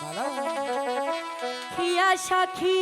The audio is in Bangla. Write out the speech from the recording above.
ভালো খিয়া সাখী